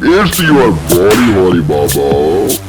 It's your body, holy baba.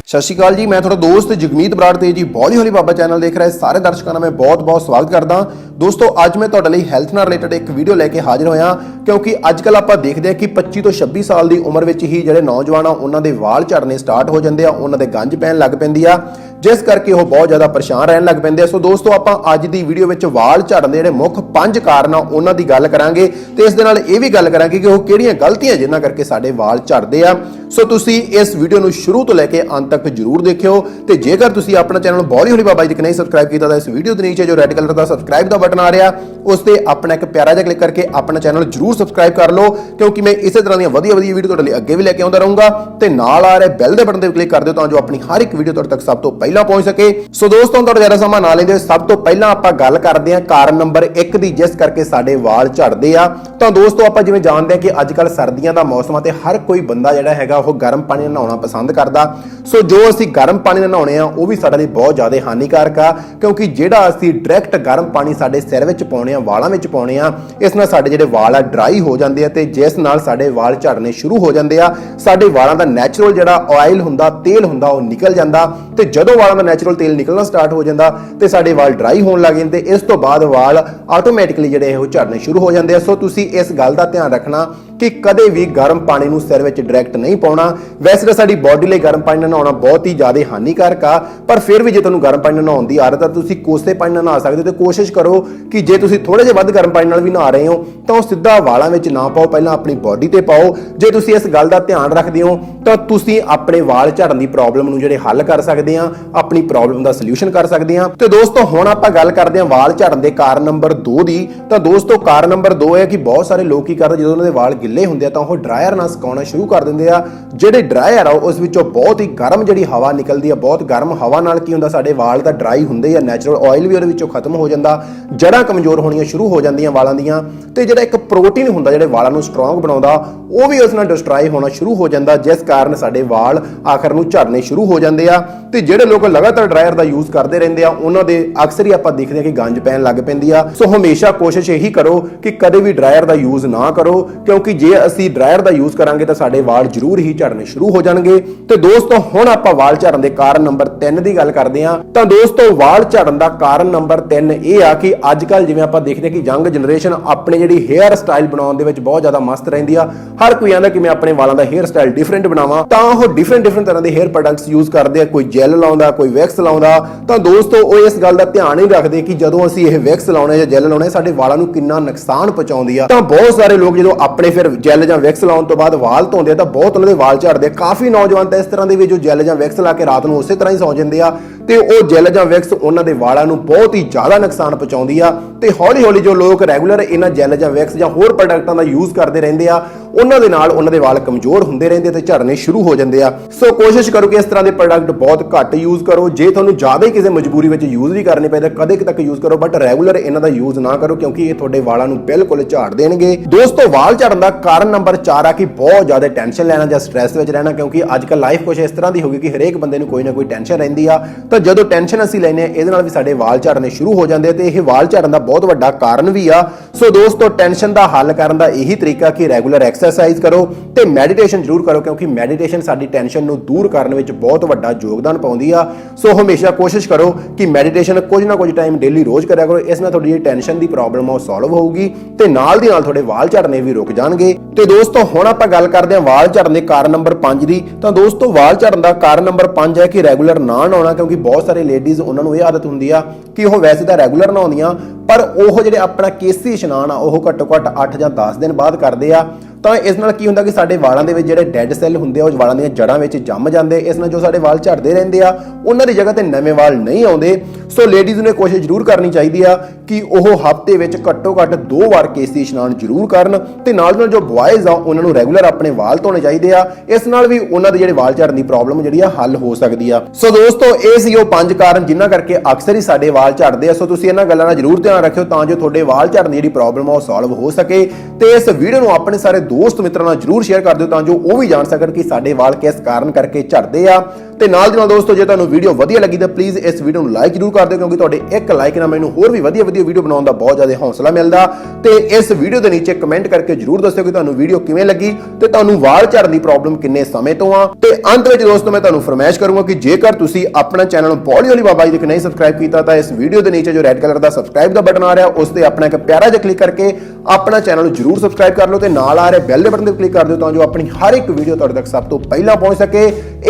ਸਤਿ ਸ਼੍ਰੀ ਅਕਾਲ ਜੀ ਮੈਂ ਤੁਹਾਡਾ ਦੋਸਤ ਜਗਮੀਤ ਬਰਾੜ ਤੇ ਜੀ ਬੋਲੀ ਹੌਲੀ ਬਾਬਾ ਚੈਨਲ ਦੇਖ ਰਹੇ ਸਾਰੇ ਦਰਸ਼ਕਾਂ ਦਾ ਮੈਂ ਬਹੁਤ-ਬਹੁਤ ਸਵਾਗਤ ਕਰਦਾ ਦੋਸਤੋ ਅੱਜ ਮੈਂ ਤੁਹਾਡੇ ਲਈ ਹੈਲਥ ਨਾਲ ਰਿਲੇਟਡ ਇੱਕ ਵੀਡੀਓ ਲੈ ਕੇ ਹਾਜ਼ਰ ਹੋਇਆ ਕਿਉਂਕਿ ਅੱਜ ਕੱਲ ਆਪਾਂ ਦੇਖਦੇ ਹਾਂ ਕਿ 25 ਤੋਂ 26 ਸਾਲ ਦੀ ਉਮਰ ਵਿੱਚ ਹੀ ਜਿਹੜੇ ਨੌਜਵਾਨ ਆ ਉਹਨਾਂ ਦੇ ਵਾਲ ਝੜਨੇ ਸਟਾਰਟ ਹੋ ਜਾਂਦੇ ਆ ਉਹਨਾਂ ਦੇ ਗੰਜ ਪੈਣ ਲੱਗ ਪੈਂਦੀ ਆ ਜਿਸ ਕਰਕੇ ਉਹ ਬਹੁਤ ਜ਼ਿਆਦਾ ਪਰੇਸ਼ਾਨ ਰਹਿਣ ਲੱਗ ਪੈਂਦੇ ਆ। ਸੋ ਦੋਸਤੋ, ਆਪਾਂ ਅੱਜ ਦੀ ਵੀਡੀਓ ਵਿੱਚ ਵਾਲ ਝੜਨ ਦੇ ਜਿਹੜੇ ਮੁੱਖ ਪੰਜ ਕਾਰਨ ਆ, ਉਹਨਾਂ ਦੀ ਗੱਲ ਕਰਾਂਗੇ ਤੇ ਇਸ ਦੇ ਨਾਲ ਇਹ ਵੀ ਗੱਲ ਕਰਾਂਗੇ ਕਿ ਉਹ ਕਿਹੜੀਆਂ ਗਲਤੀਆਂ ਜਿਨ੍ਹਾਂ ਕਰਕੇ ਸਾਡੇ ਵਾਲ ਝੜਦੇ ਆ। ਸੋ ਤੁਸੀਂ ਇਸ ਵੀਡੀਓ ਨੂੰ ਸ਼ੁਰੂ ਤੋਂ ਲੈ ਕੇ ਅੰਤ ਤੱਕ ਜਰੂਰ ਦੇਖਿਓ ਤੇ ਜੇਕਰ ਤੁਸੀਂ ਆਪਣਾ ਚੈਨਲ ਬੋਲੀ ਹੋਲੀ ਬਾਬਾ ਜੀ ਤੱਕ ਨਹੀਂ ਸਬਸਕ੍ਰਾਈਬ ਕੀਤਾ, ਤਾਂ ਇਸ ਵੀਡੀਓ ਦੇ ਨੀਚੇ ਜੋ ਰੈੱਡ ਕਲਰ ਦਾ ਸਬਸਕ੍ਰਾਈਬ ਦਾ ਬਟਨ ਆ ਰਿਹਾ, ਉਸ ਤੇ ਆਪਣਾ ਇੱਕ ਪਿਆਰਾ ਜਿਹਾ ਕਲਿੱਕ ਕਰਕੇ ਆਪਣਾ ਚੈਨਲ ਜਰੂਰ ਸਬਸਕ੍ਰਾਈਬ ਕਰ ਲਓ, ਕਿਉਂਕਿ ਮੈਂ ਇਸੇ ਤਰ੍ਹਾਂ ਦੀਆਂ ਵਧੀਆ ਵਧੀਆ ਵੀਡੀਓ ਤੁਹਾਡੇ ਲਈ ਅੱਗੇ ਵੀ ਲੈ ਕੇ ਆਉਂਦਾ ਰਹੂੰਗਾ ਤੇ ਨਾਲ ਆ ਰਿਹਾ ਬੈਲ ਦੇ ਬਟਨ ਤੇ ਕਲਿੱਕ ਕਰ ਦਿਓ ਤਾਂ ਜੋ ਆਪਣੀ ਹਰ ਇੱਕ ਵੀਡੀਓ ਤੁਹਾਡੇ ਤੱਕ ਸਭ ਤੋਂ ਪਹਿਲਾਂ ਪਹੁੰਚ ਸਕੇ। ਸੋ ਦੋਸਤੋ ਤੁਹਾਡਾ ਜ਼ਿਆਦਾ ਸਮਾਂ ਨਾ ਲੈਂਦੇ ਹੋਏ ਸਭ ਤੋਂ ਪਹਿਲਾਂ ਆਪਾਂ ਗੱਲ ਕਰਦੇ ਹਾਂ ਕਾਰਨ ਨੰਬਰ 1 ਦੀ, ਜਿਸ ਕਰਕੇ ਸਾਡੇ ਵਾਲ ਝੜਦੇ ਆ। ਤਾਂ ਦੋਸਤੋ, ਆਪਾਂ ਜਿਵੇਂ ਜਾਣਦੇ ਹਾਂ ਕਿ ਅੱਜ ਕੱਲ ਸਰਦੀਆਂ ਦਾ ਮੌਸਮ ਆ ਤੇ ਹਰ ਕੋਈ ਬੰਦਾ ਜਿਹੜਾ ਹੈਗਾ, ਉਹ ਗਰਮ ਪਾਣੀ ਨਾਲ ਨਹਾਉਣਾ ਪਸੰਦ ਕਰਦਾ। ਸੋ ਜੋ ਅਸੀਂ ਗਰਮ ਪਾਣੀ ਨਾਲ ਨਹਾਉਣੇ ਆ, ਉਹ ਵੀ ਸਾਡੇ ਲਈ ਬਹੁਤ ਜ਼ਿਆਦਾ ਹਾਨੀਕਾਰਕ ਆ, ਕਿਉਂਕਿ ਜਿਹੜਾ ਅਸੀਂ ਡਾਇਰੈਕਟ ਗਰਮ ਪਾਣੀ ਸਾਡੇ ਸਿਰ ਵਿੱਚ ਪਾਉਣੇ ਆ, ਵਾਲਾਂ ਵਿੱਚ ਪਾਉਣੇ ਆ, ਇਸ ਨਾਲ ਸਾਡੇ ਜਿਹੜੇ ਵਾਲ ਆ ਡਰਾਈ ਹੋ ਜਾਂਦੇ ਆ ਤੇ ਜਿਸ ਨਾਲ ਸਾਡੇ ਵਾਲ ਝੜਨੇ ਸ਼ੁਰੂ ਹੋ ਜਾਂਦੇ ਆ। ਸਾਡੇ ਵਾਲਾਂ ਦਾ ਨੈਚੁਰਲ ਜਿਹੜਾ ਆਇਲ ਹੁੰਦਾ, ਤੇਲ ਹੁੰਦਾ, ਉਹ ਨਿਕਲ ਜਾਂਦਾ ਤੇ ਜਦੋਂ ਵਾਲਾਂ ਦਾ ਨੈਚੁਰਲ ਤੇਲ ਨਿਕਲਣਾ ਸਟਾਰਟ ਹੋ ਜਾਂਦਾ ਤੇ ਸਾਡੇ ਵਾਲ ਡਰਾਈ ਹੋਣ ਲੱਗ ਜਾਂਦੇ। ਇਸ ਤੋਂ ਬਾਅਦ ਵਾਲ ਆਟੋਮੈਟਿਕਲੀ ਜਿਹੜੇ ਉਹ ਝੜਨੇ ਸ਼ੁਰੂ ਹੋ ਜਾਂਦੇ ਆ। ਸੋ ਤੁਸੀਂ ਇਸ ਗੱਲ ਦਾ ਧਿਆਨ ਰੱਖਣਾ ਕਿ ਕਦੇ ਵੀ ਗਰਮ ਪਾਣੀ ਨੂੰ ਸਿਰ ਵਿੱਚ ਡਾਇਰੈਕਟ ਨਹੀਂ ਪਾਉਣਾ। ਵੈਸੇ ਤਾਂ ਸਾਡੀ ਬਾਡੀ ਲਈ ਗਰਮ ਪਾਣੀ ਨਾਲ ਨਹਾਉਣਾ ਬਹੁਤ ਹੀ ਜ਼ਿਆਦਾ ਹਾਨੀਕਾਰਕ ਆ, ਪਰ ਫਿਰ ਵੀ ਜੇ ਤੁਹਾਨੂੰ ਗਰਮ ਪਾਣੀ ਨਾਲ ਨਹਾਉਣ ਦੀ ਆਦਤ ਆ ਤੁਸੀਂ ਕੋਸੇ ਪਾਣੀ ਨਾਲ ਨਹਾ ਸਕਦੇ ਹੋ ਤੇ ਕੋਸ਼ਿਸ਼ ਕਰੋ ਕਿ ਜੇ ਤੁਸੀਂ ਥੋੜੇ ਜਿਹਾ ਵੱਧ ਗਰਮ ਪਾਣੀ ਨਾਲ ਵੀ ਨਹਾ ਰਹੇ ਹੋ, ਤਾਂ ਉਹ ਸਿੱਧਾ ਵਾਲਾਂ ਵਿੱਚ ਨਾ ਪਾਓ, ਪਹਿਲਾਂ ਆਪਣੀ ਬਾਡੀ ਤੇ ਪਾਓ। ਜੇ ਤੁਸੀਂ ਇਸ ਗੱਲ ਦਾ ਧਿਆਨ ਰੱਖਦੇ ਹੋ, ਤਾਂ ਤੁਸੀਂ ਆਪਣੇ ਵਾਲ ਝੜਨ ਦੀ ਪ੍ਰੋਬਲਮ ਨੂੰ ਜਿਹੜੇ ਹੱਲ ਕਰ ਸਕਦੇ ਆ, ਆਪਣੀ ਪ੍ਰੋਬਲਮ ਦਾ ਸੋਲੂਸ਼ਨ ਕਰ ਸਕਦੇ ਆ। ਤੇ ਦੋਸਤੋ, ਹੁਣ ਆਪਾਂ ਗੱਲ ਕਰਦੇ ਹਾਂ ਵਾਲ ਝੜਨ ਦੇ ਕਾਰਨ ਨੰਬਰ 2 ਦੀ। ਤਾਂ ਦੋਸਤੋ, ਕਾਰਨ ਨੰਬਰ 2 ਹੈ ਕਿ ਬਹੁਤ ਸਾਰੇ ਲੋਕ ਕੀ ਕਰਦੇ ਜਦੋਂ ਉਹਨਾਂ ਦੇ ਵਾਲ ਗਿੱਲੇ ਹੁੰਦੇ ਆ ਤਾਂ ਉਹ ਡਰਾਇਰ ਨਾਲ ਸੁਕਾਉਣਾ ਸ਼ੁਰੂ ਕਰ ਦਿੰਦੇ ਆ। ਜਿਹੜੇ ਡਰਾਇਰ ਆ, ਉਸ ਵਿੱਚੋਂ ਬਹੁਤ ਹੀ ਗਰਮ ਜਿਹੜੀ ਹਵਾ ਨਿਕਲਦੀ ਆ, ਬਹੁਤ ਗਰਮ ਹਵਾ ਨਾਲ ਕੀ ਹੁੰਦਾ, ਸਾਡੇ ਵਾਲ ਤਾਂ ਡਰਾਈ ਹੁੰਦੇ ਆ ਨੈਚੁਰਲ ਆਇਲ ਵੀ ਉਹਦੇ ਵਿੱਚੋਂ ਖਤਮ ਹੋ ਜਾਂਦਾ ਜੜਾਂ ਕਮਜ਼ੋਰ ਹੋਣੀਆਂ ਸ਼ੁਰੂ ਹੋ ਜਾਂਦੀਆਂ ਵਾਲਾਂ ਦੀਆਂ, ਤੇ ਜਿਹੜਾ ਇੱਕ ਪ੍ਰੋਟੀਨ ਹੁੰਦਾ, ਜਿਹੜੇ ਵਾਲਾਂ ਨੂੰ ਸਟਰੋਂਗ ਬਣਾਉਂਦਾ, ਉਹ ਵੀ ਉਸ ਨਾਲ ਡਿਸਟਰਾਏ ਹੋਣਾ ਸ਼ੁਰੂ ਹੋ ਜਾਂਦਾ, ਜਿਸ ਕਾਰਨ ਸਾਡੇ ਵਾਲ ਆਖਰ ਨੂੰ ਝੜਨੇ ਸ਼ੁਰੂ ਹੋ ਜਾਂਦੇ ਆ, ਤੇ ਜਿਹੜੇ ਲੋਕ ਲਗਾਤਾਰ ਡਰਾਇਰ ਦਾ ਯੂਜ਼ ਕਰਦੇ ਰਹਿੰਦੇ ਆ, ਉਹਨਾਂ ਦੇ ਅਕਸਰ ਹੀ ਆਪਾਂ ਦੇਖਦੇ ਆ ਕਿ ਗੰਜ ਪੈਣ ਲੱਗ ਪੈਂਦੀ ਆ। ਸੋ ਹਮੇਸ਼ਾ ਕੋਸ਼ਿਸ਼ ਇਹੀ ਕਰੋ ਕਿ ਕਦੇ ਵੀ ਡਰਾਇਰ ਦਾ ਯੂਜ਼ ਨਾ ਕਰੋ, ਕਿਉਂਕਿ ਜੇ ਅਸੀਂ ਡਰਾਇਰ ਦਾ ਯੂਜ਼ ਕਰਾਂਗੇ ਤਾਂ ਸਾਡੇ ਵਾਲ ਜ਼ਰੂਰ ਹੀ ਝੜਨੇ ਸ਼ੁਰੂ ਹੋ ਜਾਣਗੇ। ਤੇ ਦੋਸਤੋ, ਹੁਣ ਆਪਾਂ ਵਾਲ ਝੜਨ ਦੇ ਕਾਰਨ ਨੰਬਰ 3 ਦੀ ਗੱਲ ਕਰਦੇ ਹਾਂ। ਤਾਂ ਦੋਸਤੋ, ਵਾਲ ਝੜਨ ਦਾ ਕਾਰਨ ਨੰਬਰ 3 ਇਹ ਆ ਕਿ ਅੱਜ ਕੱਲ ਜਿਵੇਂ ਆਪਾਂ ਦੇਖਦੇ ਆ ਕਿ ਯੰਗ ਜਨਰੇਸ਼ਨ ਆਪਣੇ ਜਿਹੜੀ ਹੇਅਰ ਸਟਾਈਲ ਬਣਾਉਣ ਦੇ ਵਿੱਚ ਬਹੁਤ ਜ਼ਿਆਦਾ ਮਸਤ ਰਹਿੰਦੀ ਆ। ਹਰ ਕੋਈ ਆਂਦਾ ਕਿ ਮੈਂ ਆਪਣੇ ਵਾਲਾਂ ਦਾ ਹੇਅਰ ਸਟਾਈਲ ਡਿਫਰੈਂਟ ਬਣਾਵਾਂ। ਤਾਂ ਉਹ ਡਿਫਰੈਂਟ ਡਿਫਰੈਂਟ ਤਰ੍ਹਾਂ ਦੇ ਹੇਅਰ ਪ੍ਰੋਡਕਟਸ ਯੂਜ਼ ਕਰਦੇ ਆ। ਕੋਈ ਜੈਲ ਲਾਉਂਦਾ, ਕੋਈ ਵੈਕਸ ਲਾਉਂਦਾ। ਤਾਂ ਦੋਸਤੋ, ਉਹ ਇਸ ਗੱਲ ਦਾ ਧਿਆਨ ਨਹੀਂ ਰੱਖਦੇ ਕਿ ਜਦੋਂ ਅਸੀਂ ਇਹ ਵੈਕਸ ਲਾਉਣੇ ਜਾਂ ਜੈਲ ਲਾਉਣੇ, ਸਾਡੇ ਵਾਲਾਂ ਨੂੰ ਕਿੰਨਾ ਨੁਕਸਾਨ ਪਹੁੰਚਾਉਂਦੀ ਆ। ਤਾਂ ਬਹੁਤ ਸਾਰੇ ਲੋਕ ਜਦੋਂ ਆਪਣੇ ਫਿਰ ਜੈਲ ਜਾਂ ਵੈਕਸ ਲਾਉਣ ਤੋਂ ਬਾਅਦ ਵਾਲ ਧੋਂਦੇ ਆ ਤਾਂ ਬਹੁਤ ਉਹਨਾਂ ਦੇ ਵਾਲ ਝੜਦੇ ਆ। ਕਾਫੀ ਨੌਜਵਾਨ ਤਾਂ ਇਸ ਤਰ੍ਹਾਂ ਦੇ ਵੀ ਜੋ ਜੈਲ ਜਾਂ ਵੈਕਸ ਲਾ ਕੇ ਰਾਤ ਨੂੰ ਉਸੇ ਤਰ੍ਹਾਂ ਹੀ ਸੌਂ ਜਾਂਦੇ ਆ ਤੇ ਉਹ ਜੈਲ ਜਾਂ ਵੈਕਸ ਉਹਨਾਂ ਦੇ ਵਾਲਾਂ ਨੂੰ ਬਹੁਤ ਹੀ ਜ਼ਿਆਦਾ ਨੁਕਸਾਨ ਪਹੁੰਚਾਉਂਦੀ ਆ ਤੇ ਹੌਲੀ ਹੌਲੀ ਜੋ ਲੋਕ ਰੈਗੂਲਰ ਇਹਨਾਂ ਜੈਲ ਜਾਂ ਵੈਕਸ ਜਾਂ ਹੋਰ ਪ੍ਰੋਡਕਟਾਂ ਦਾ ਯੂਜ਼ ਕਰਦੇ ਰਹਿੰਦੇ ਆ ਉਹਨਾਂ ਦੇ ਨਾਲ ਉਹਨਾਂ ਦੇ ਵਾਲ ਕਮਜ਼ੋਰ ਹੁੰਦੇ ਰਹਿੰਦੇ ਤੇ ਝੜਨੇ ਸ਼ੁਰੂ ਹੋ ਜਾਂਦੇ ਆ। ਸੋ ਕੋਸ਼ਿਸ਼ ਕਰੋ ਕਿ ਇਸ ਤਰ੍ਹਾਂ ਦੇ ਪ੍ਰੋਡਕਟ ਬਹੁਤ ਘੱਟ ਯੂਜ਼ ਕਰੋ। ਜੇ ਤੁਹਾਨੂੰ ਜ਼ਿਆਦਾ ਹੀ ਕਿਸੇ ਮਜਬੂਰੀ ਵਿੱਚ ਯੂਜ਼ ਵੀ ਕਰਨੇ ਪਏ ਤਾਂ ਕਦੇ ਕੁ ਤੱਕ ਯੂਜ਼ ਕਰੋ ਬਟ ਰੈਗੂਲਰ ਇਹਨਾਂ ਦਾ ਯੂਜ਼ ਨਾ ਕਰੋ ਕਿਉਂਕਿ ਇਹ ਤੁਹਾਡੇ ਵਾਲਾਂ ਨੂੰ ਬਿਲਕੁਲ ਝਾੜ ਦੇਣਗੇ। ਦੋਸਤੋ, ਵਾਲ ਝੜਨ ਦਾ ਕਾਰਨ ਨੰਬਰ 4 ਆ ਕਿ ਬਹੁਤ ਜ਼ਿਆਦਾ ਟੈਨਸ਼ਨ ਲੈਣਾ ਜਾਂ ਸਟ੍ਰੈਸ ਵਿੱਚ ਰਹਿਣਾ ਕਿਉਂਕਿ ਅੱਜ ਕੱਲ ਲਾਈਫ ਕੁਝ ਇਸ ਤਰ੍ਹਾਂ ਦੀ ਹੋ ਗਈ ਕਿ ਹਰੇਕ ਬੰਦੇ ਨੂੰ ਕੋਈ ਨਾ ਕੋਈ ਟੈਨਸ਼ਨ ਰਹਿੰਦੀ ਆ। ਤਾਂ ਜਦੋਂ ਟੈਨਸ਼ਨ ਅਸੀਂ ਲੈਨੇ ਆ ਇਹਦੇ ਨਾਲ ਵੀ ਸਾਡੇ ਵਾਲ ਝੜਨੇ ਸ਼ੁਰੂ ਹੋ ਜਾਂਦੇ ਆ ਤੇ ਇਹ ਵਾਲ ਝੜਨ ਦਾ ਬਹੁਤ ਵੱਡਾ ਕਾਰਨ ਵੀ ਆ। ਸੋ ਦੋਸਤੋ ਟੈਨਸ਼ਨ ਦਾ ਹੱਲ ਕਰਨ ਦਾ ਇਹੀ ਤਰੀਕਾ ਕਿ ਰੈਗੂਲਰ ਐਕਸਰਸਾਈਜ਼ ਕਰੋ ਤੇ ਮੈਡੀਟੇਸ਼ਨ ਜ਼ਰੂਰ ਕਰੋ, ਕਿਉਂਕਿ ਮੈਡੀਟੇਸ਼ਨ ਸਾਡੀ ਟੈਨਸ਼ਨ ਨੂੰ ਦੂਰ ਕਰਨ ਵਿੱਚ ਬਹੁਤ ਵੱਡਾ ਯੋਗਦਾਨ ਪਾਉਂਦੀ ਆ। ਸੋ ਹਮੇਸ਼ਾ ਕੋਸ਼ਿਸ਼ ਕਰੋ ਕਿ ਮੈਡੀਟੇਸ਼ਨ ਕੁਝ ਨਾ ਕੁਝ ਟਾਈਮ ਡੇਲੀ ਰੋਜ਼ ਕਰਿਆ ਕਰੋ, ਇਸ ਨਾਲ ਤੁਹਾਡੀ ਜਿਹੜੀ ਟੈਨਸ਼ਨ ਦੀ ਪ੍ਰੋਬਲਮ ਆ ਉਹ ਸੋਲਵ ਹੋਊਗੀ ਤੇ ਨਾਲ ਦੀ ਨਾਲ ਤੁਹਾਡੇ ਵਾਲ ਝੜਨੇ ਵੀ ਰੁਕ ਜਾਣਗੇ। ਤੇ ਦੋਸਤੋ, ਹੁਣ ਆਪਾਂ ਗੱਲ ਕਰਦੇ ਹਾਂ ਵਾਲ ਝੜਨ ਦੇ ਕਾਰਨ ਨੰਬਰ 5 ਦੀ। ਤਾਂ ਦੋਸਤੋ, ਵਾਲ ਝੜਨ ਦਾ ਕਾਰਨ ਨੰਬਰ 5 ਹੈ ਕਿ ਰੈਗੂਲਰ ਨਾ ਨਹਾਉਣਾ, ਕਿਉਂਕਿ ਬਹੁਤ ਸਾਰੇ ਲੇਡੀਜ਼ ਉਹਨਾਂ ਨੂੰ ਇਹ ਆਦਤ ਹੁੰਦੀ ਆ ਕਿ ਉਹ ਵੈਸੇ ਤਾਂ ਰੈਗੂਲਰ ਨਹਾਉਂਦੀਆਂ, ਪਰ ਉਹ ਜਿਹੜੇ ਆਪਣਾ ਕੇਸੀ ਇਸ਼ਨਾਨ ਆ, ਉਹ ਘੱਟੋ ਘੱਟ 8 ਜਾਂ 10 ਦਿਨ ਬਾਅਦ ਕਰਦੇ ਆ। ਤਾਂ ਇਸ ਨਾਲ ਕੀ ਹੁੰਦਾ ਕਿ ਸਾਡੇ ਵਾਲਾਂ ਦੇ ਵਿੱਚ ਜਿਹੜੇ ਡੈੱਡ ਸੈੱਲ ਹੁੰਦੇ ਆ, ਉਹ ਵਾਲਾਂ ਦੀਆਂ ਜੜ੍ਹਾਂ ਵਿੱਚ ਜੰਮ ਜਾਂਦੇ, ਇਸ ਨਾਲ ਜੋ ਸਾਡੇ ਵਾਲ ਝੜਦੇ ਰਹਿੰਦੇ ਆ, ਉਹਨਾਂ ਦੀ ਜਗ੍ਹਾ ਤੇ ਨਵੇਂ ਵਾਲ ਨਹੀਂ ਆਉਂਦੇ। ਸੋ ਲੇਡੀਜ਼ ਨੂੰ ਇਹ ਕੋਸ਼ਿਸ਼ ਜ਼ਰੂਰ ਕਰਨੀ ਚਾਹੀਦੀ ਆ ਕਿ ਉਹ ਹਫ਼ਤੇ ਵਿੱਚ ਘੱਟੋ ਘੱਟ ਦੋ ਵਾਰ ਕੇਸੀ ਇਸ਼ਨਾਨ ਜ਼ਰੂਰ ਕਰਨ ਤੇ ਨਾਲ ਨਾਲ ਜੋ ਬॉयਜ਼ ਆ, ਉਹਨਾਂ ਨੂੰ ਰੈਗੂਲਰ ਆਪਣੇ ਵਾਲ ਧੋਣੇ ਚਾਹੀਦੇ ਆ। ਇਸ ਨਾਲ ਵੀ ਉਹਨਾਂ ਦੇ ਜਿਹੜੇ ਵਾਲ ਝੜਨ ਦੀ ਪ੍ਰੋਬਲਮ ਜਿਹੜੀ ਆ, ਹੱਲ ਹੋ ਸਕਦੀ ਆ। ਸੋ ਦੋਸਤੋ, ਇਹ ਸੀ ਉਹ ਪੰਜ ਕਾਰਨ ਜਿਨ੍ਹਾਂ ਕਰਕੇ ਅਕਸਰ ਹੀ ਸਾਡੇ ਵਾਲ ਝੜਦੇ ਆ। ਸੋ ਤੁਸੀਂ ਇਹਨਾਂ ਗੱਲਾਂ ਦਾ ਜ਼ਰੂਰ ਧਿਆਨ ਰੱਖਿਓ ਤਾਂ ਜੋ ਤੁਹਾਡੇ ਵਾਲ ਝੜਨ ਦੀ ਜਿਹੜੀ ਪ੍ਰੋਬਲਮ ਆ, ਉਹ ਸੋਲਵ ਹੋ ਸਕੇ। ਤੇ ਇਸ ਵੀਡੀਓ ਨੂੰ ਆਪਣੇ ਸਾਰੇ ਦੋਸਤ ਮਿੱਤਰਾਂ ਨਾਲ ਜ਼ਰੂਰ ਸ਼ੇਅਰ ਕਰ ਦਿਓ ਤਾਂ ਜੋ ਉਹ ਵੀ ਜਾਣ ਸਕਣ ਕਿ ਸਾਡੇ ਵਾਲ ਕਿਸ ਕਾਰਨ ਕਰਕੇ ਝੜਦੇ ਆ। ਤੇ ਨਾਲ ਦੀ ਨਾਲ ਦੋਸਤੋ, ਜੇ ਤੁਹਾਨੂੰ ਵੀਡੀਓ ਵਧੀਆ ਲੱਗੀ ਤਾਂ ਪਲੀਜ਼ ਇਸ ਵੀਡੀਓ ਨੂੰ ਲਾਈਕ ਜ਼ਰੂਰ ਕਰ ਦਿਓ, ਕਿਉਂਕਿ ਤੁਹਾਡੇ ਇੱਕ ਲਾਈਕ ਨਾਲ ਮੈਨੂੰ ਹੋਰ ਵੀ ਵਧੀਆ ਵਧੀਆ ਵੀਡੀਓ ਬਣਾਉਣ ਦਾ ਬਹੁਤ ਜ਼ਿਆਦਾ ਹੌਸਲਾ ਮਿਲਦਾ। ਤੇ ਇਸ ਵੀਡੀਓ ਦੇ ਨੀਚੇ ਕਮੈਂਟ ਕਰਕੇ ਜ਼ਰੂਰ ਦੱਸਿਓ ਕਿ ਤੁਹਾਨੂੰ ਵੀਡੀਓ ਕਿਵੇਂ ਲੱਗੀ ਤੇ ਤੁਹਾਨੂੰ ਵਾਲ ਝੜਨ ਦੀ ਪ੍ਰੋਬਲਮ ਕਿੰਨੇ ਸਮੇਂ ਤੋਂ ਆ। ਤੇ ਅੰਤ ਵਿੱਚ ਦੋਸਤੋ, ਮੈਂ ਤੁਹਾਨੂੰ ਫਰਮਾਇਸ਼ ਕਰੂੰਗਾ ਕਿ ਜੇਕਰ ਤੁਸੀਂ ਆਪਣਾ ਚੈਨਲ ਬੋਲੀ ਵਾਲੀ ਬਾਬਾ ਜੀ ਦੇ ਨਹੀਂ ਸਬਸਕ੍ਰਾਈਬ ਕੀਤਾ, ਤਾਂ ਇਸ ਵੀਡੀਓ ਦੇ ਨੀਚੇ ਜੋ ਰੈੱਡ ਕਲਰ ਦਾ ਸਬਸਕ੍ਰਾਈਬ ਦਾ ਬਟਨ ਆ ਰਿਹਾ, ਉਸ ਤੇ ਆਪਣਾ ਇੱਕ ਪਿਆਰਾ ਜਿਹਾ ਕਲਿੱਕ ਕਰਕੇ ਆਪਣਾ ਚੈਨਲ ਨੂੰ ਜ਼ਰੂਰ ਸਬਸਕ੍ਰਾਈਬ ਕਰ ਲਓ ਤੇ ਨਾਲ ਆ ਰਹੇ ਬੈਲ ਦੇ ਬਟਨ ਤੇ ਕਲਿੱਕ ਕਰ ਦਿਓ ਤਾਂ ਜੋ ਆਪਣੀ ਹਰ ਇੱਕ ਵੀਡੀਓ ਤੁਹਾਡੇ ਤੱਕ ਸਭ ਤੋਂ ਪਹਿਲਾਂ ਪਹੁੰਚ ਸਕੇ।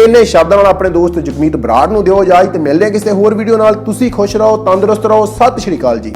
ਇੰਨੇ ਸ਼ਬਦਾਂ ਨਾਲ ਆਪਣੇ ਦੋਸਤ ਜਗਮੀਤ ਬਰਾੜ ਨੂੰ ਦਿਓ ਇਜਾਜ਼ਤ ਤੇ ਮਿਲਦੇ ਹਾਂ ਕਿਸੇ ਹੋਰ ਵੀਡੀਓ ਨਾਲ। ਤੁਸੀਂ ਖੁਸ਼ ਰਹੋ, ਤੰਦਰੁਸਤ ਰਹੋ। ਸਤਿ ਸ਼੍ਰੀ ਅਕਾਲ ਜੀ।